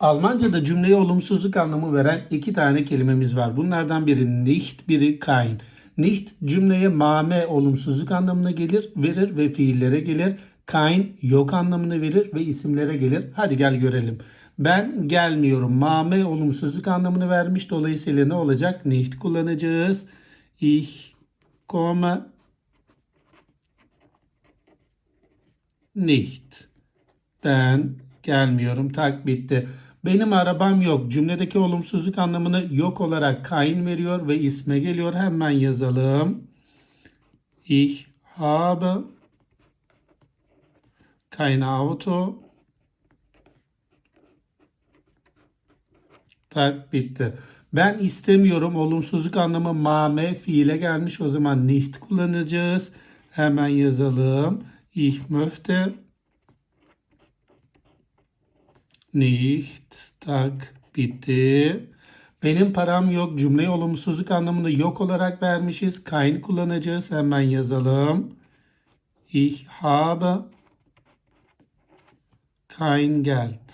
Almanca'da cümleye olumsuzluk anlamı veren iki tane kelimemiz var. Bunlardan biri nicht, biri kein. Nicht cümleye mame olumsuzluk anlamına gelir, verir ve fiillere gelir. Kein yok anlamını verir ve isimlere gelir. Hadi gel görelim. Ben gelmiyorum. Mame olumsuzluk anlamını vermiş. Dolayısıyla ne olacak? Nicht kullanacağız. Ich komme nicht. Ben gelmiyorum. Tak bitti. Benim arabam yok. Cümledeki olumsuzluk anlamını yok olarak kain veriyor ve isme geliyor. Hemen yazalım. Ich habe kein Auto. Tak bitti. Ben istemiyorum. Olumsuzluk anlamı mame fiile gelmiş. O zaman nicht kullanacağız. Hemen yazalım. Ich möchte nicht. Tak bitti. Benim param yok. Cümleyi olumsuzluk anlamında yok olarak vermişiz. Kein kullanacağız. Hemen yazalım. Ich habe kein Geld.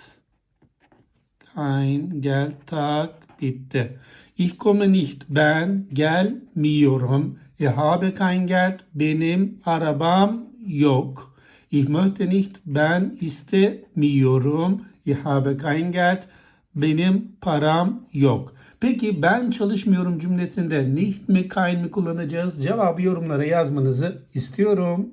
Kein Geld. Tak bitti. Ich komme nicht. Ben gelmiyorum. Ich habe kein Geld. Benim arabam yok. Ich möchte nicht. Ben istemiyorum. Ich habe kein Geld. Benim param yok. Peki ben çalışmıyorum cümlesinde nicht mi kein mi kullanacağız? Cevabı yorumlara yazmanızı istiyorum.